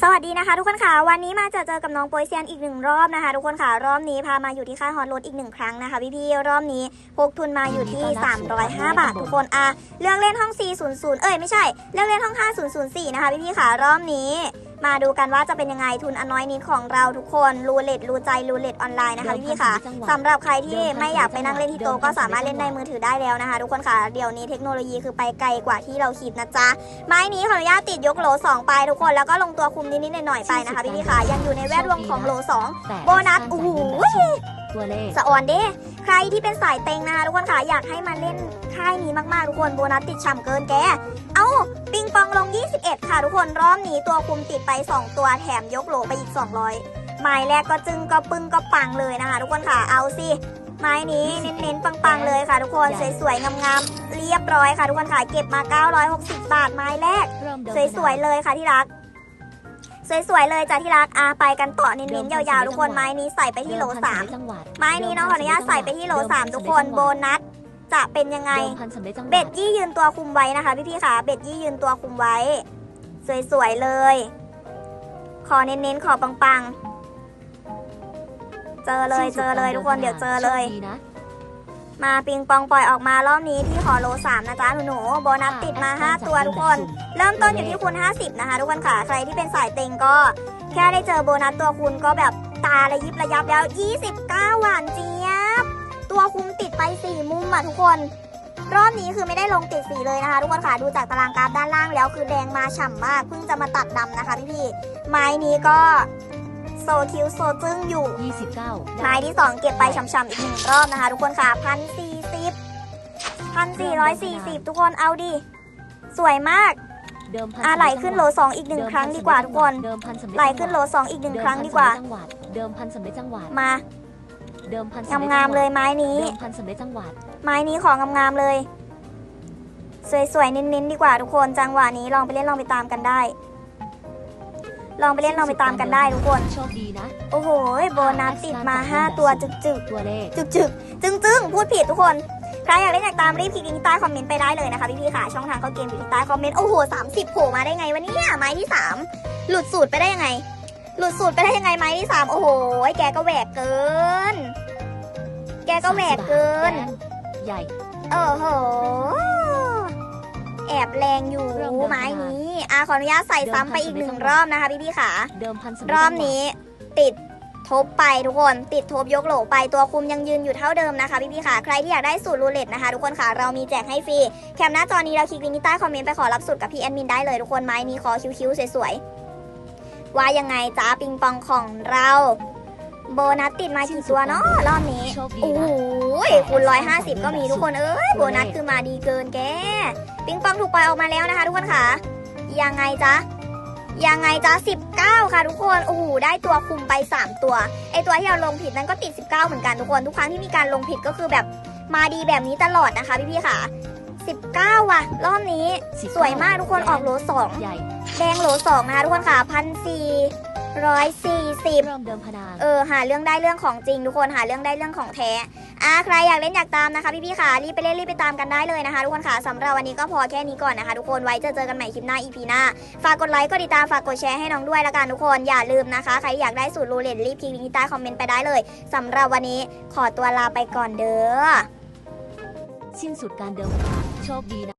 สวัสดีนะคะทุกคนค่ะวันนี้มาเจอเจอกับน้องโปยเซียนอีกหนึ่งรอบนะคะ ทุกคนค่ะรอบนี้พามาอยู่ที่ค่ายฮอตรถอีกหนึ่งครั้งนะคะพี่ๆรอบนี้พกทุนมาอยู่ที่ 305 บาททุกคนอะเลือกเล่นห้อง 400 เอ้ยไม่ใช่เลือกเล่นห้อง 5004 นะคะพี่ๆค่ะรอบนี้ มาดูกันว่าจะเป็นยังไงทุนอนน้อยนิดของเราทุกคนรูเล็ตรูใจรูเล็ตออนไลน์นะคะพี่ๆค่ะสำหรับใครที่ไม่อยากไปนั่งเล่นที่โต๊ะก็สามารถเล่นในมือถือได้แล้วนะคะ ทุกคนค่ะเดี๋ยวนี้เทคโนโลยีคือไปไกลกว่าที่เราคิดนะจ๊ะไม้นี้ขออนุญาตติดยกโหล2ไปทุกคนแล้วก็ลงตัวคุมนิดๆหน่อยๆไปนะคะพี่พี่ๆค่ะยังอยู่ในแวดวงของโหล2โบนัสโอ้โห ตัวเลขสะออนเด้ใครที่เป็นสายเต็งนะคะทุกคนค่ะอยากให้มาเล่นค่ายนี้มากๆทุกคนโบนัสติดฉ่ำเกินแก เอ้าปิงปองลง 21 ค่ะ ทุกคนรอบนี้ตัวคุมติดไป 2 ตัวแถมยกโหลไปอีก 200ไม้แรกก็จึงก็ปึ้งก็ปังเลยนะคะ ทุกคนค่ะเอาสิไม้นี้เน้นๆปังๆเลยค่ะ ทุกคนสวยๆงามๆเรียบร้อยค่ะ ทุกคนค่ะเก็บมา 960 บาทไม้แรกเริ่มเดิมสวยๆเลยค่ะที่รัก สวยๆเลยจ้ะที่รักอาไปกันต่อเน้นๆยาวๆทุกคนไม้นี้ใส่ไปที่โหลสามจังหวัดไม้นี้น้องขออนุญาตใส่ไปที่โหลสามทุกคนโบนัสจะเป็นยังไงเดิมพันสำเร็จจังหวัดเบ็ดยี่ยืนตัวคุมไว้นะคะพี่ๆค่ะ เบ็ดยี่ยืนตัวคุมไว้ สวยๆเลย ขอเน้นๆขอปังๆ เจอเลยเจอเลยทุกคนเดี๋ยวเจอเลยโชคดีนะ มาปิงปองปล่อยออกมารอบนี้ที่ขอโลสามนะจ๊ะหนูๆโบนัสติดมา 5 ตัวทุกคน เริ่มต้นอยู่ที่คูณ50 นะคะ ทุกคนค่ะ ใครที่เป็นสายเต็งก็ แค่ได้เจอโบนัสตัวคูณก็แบบตาระยิบระยับแล้ว 29 หวานเจี๊ยบ ตัวคุมติดไป 4 มุมอะทุกคน รอบนี้คือไม่ได้ลงติดสีเลยนะคะ ทุกคนค่ะดูจากตารางกราฟด้านล่างแล้วคือแดงมาฉ่ำมากเพิ่งจะมาตัดดำนะคะพี่ๆไม้นี้ก็ โซคิวโซจึ้งอยู่ 29ไม้ที่ 2 เก็บไปช่ำๆอีกหนึ่งรอบนะคะ ทุกคนค่ะพันสี่สิบพันสี่ร้อยสี่สิบทุกคนเอาดิ สวยมากเดิมพันอะไหลขึ้นโหลสองอีกหนึ่งครั้งดีกว่าทุกคนเดิมพันสำเร็จไหลขึ้นโหลสองอีกหนึ่งครั้งดีกว่าเดิมพันสำเร็จจังหวัดมา เดิมพันสำเร็จงามๆเลยไม้นี้เดิมพันสำเร็จจังหวัดไม้นี้ของงามๆเลย สวยๆเน้นๆดีกว่าทุกคนจังหวะนี้ลองไปเล่นลองไปตามกันได้ ลองไปเล่นลองไปตามกันได้ทุกคน โชคดีนะ โอ้โหโบนัสติดมา 5 ตัวจึกตัวเลขๆจึกๆจึงๆพูดผิดทุกคนใครอยากเล่นอยากตามรีบคลิกลิงก์ใต้คอมเมนต์ไปได้เลยนะคะพี่ๆค่ะ ช่องทางเข้าเกมอยู่ที่ใต้คอมเมนต์โอ้โห30โผล่มาได้ไงวะเนี่ยไม้ที่ 3 หลุดสูตรไปได้ยังไง หลุดสูตรไปได้ยังไงไม้ที่ 3 โอ้โหแกก็แหวกเกิน แกก็แหวกเกินแดงใหญ่โอ้โห แอบแรงอยู่เริ่มเดินไม้นี้อะขออนุญาตใส่ซ้ำไปอีกหนึ่งรอบนะคะพี่ๆค่ะเดิมพันสำเร็จรอบนี้ติดทบไปทุกคนติดทบยกโหลไปตัวคุมยังยืนอยู่เท่าเดิมนะคะพี่ๆค่ะ ใครที่อยากได้สูตรรูเล็ตนะคะ ทุกคนค่ะ เรามีแจกให้ฟรี แคปหน้าจอนี้เราคลิกลิงก์ที่ใต้คอมเมนต์ไปขอรับสูตรกับพี่แอดมินได้เลยทุกคนไม้นี้ขอคิ้วๆสวยๆว่ายังไงจ้าปิงปองของเรา โบนัสติดมากี่ตัวเนาะรอบนี้โชคดีโอ้โหนะคูณร้อยห้าสิบก็มีทุกคนเอ้ยโบนัสคือมาดีเกินแก ปิงปองถูกปล่อยออกมาแล้วนะคะทุกคนค่ะยังไงจ๊ะยังไงจ๊ะ19 ค่ะทุกคนโอ้โหได้ตัวคุมไป 3 ตัวไอตัวที่เราลงผิดนั้นก็ติด 19 เหมือนกันทุกคนทุกครั้งที่มีการลงผิดก็คือแบบมาดีแบบนี้ตลอดนะคะพี่ๆค่ะ 19 ว่ะ รอบนี้19สวยมากทุกคนออกโหลสองใหญ่แดงโหลสองนะคะทุกคนค่ะพันสี่ ร้อยสี่สิบเริ่มเดิมพนานเออหาเรื่องได้เรื่องของจริงทุกคนหาเรื่องได้เรื่องของแท้อะใครอยากเล่นอยากตามนะคะพี่ๆค่ะรีบไปเล่นรีบไปตามกันได้เลยนะคะ ทุกคนค่ะสำหรับวันนี้ก็พอแค่นี้ก่อนนะคะ ทุกคนไว้เจอเจอกันใหม่คลิปหน้า EP หน้าฝากกดไลค์กดติดตามฝากกดแชร์ให้น้องด้วยละกันทุกคนอย่าลืมนะคะใครอยากได้สูตรรูเล็ตรีบคลิกลิงก์ที่ใต้คอมเมนต์ไปได้เลยสำหรับวันนี้ขอตัวลาไปก่อนเด้อสิ้นสุดการเดิมพนานโชคดีนะ